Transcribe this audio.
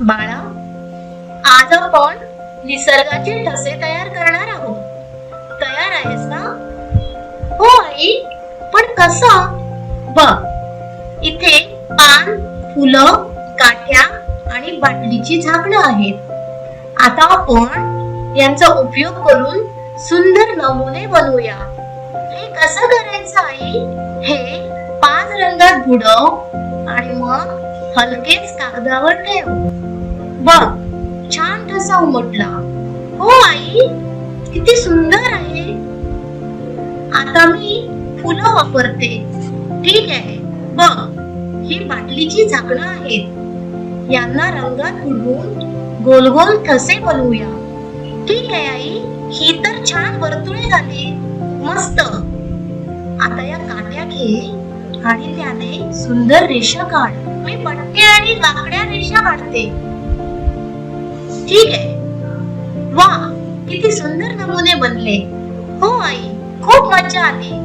बाळा आज आपण निसर्गाचे ठसे तयार करणार आहोत. तयार आहेस ना? हो आई पण कस? बघ इथे पान फुलं काठ्या आणि बाटलीची झाकणं आहेत. आता आपण यांचा उपयोग करून सुंदर नमुने बनवूया. हे कसं करायचं आई? हे पाच रंगात बुडव आणि मग हलकेच कागदावर ठेव. बघ छान ठसा उमटला हो आई किती सुंदर आहे. आता मी फुलं वापरते. ठीक आहे बघ ही बाटलीची झाकणं आहेत. यांना रंगात बुडवून गोल गोल ठसे बनवूया. ठीक आहे आई ही तर छान वर्तुळे झाली. मस्त. आता या काट्या घे आणि त्याने सुंदर रेषा काढ. मी पट्टे आणि लाकड्या रेषा काढते. ठीक आहे. वा किती सुंदर नमुने बनले. हो आई खूप मजा आली.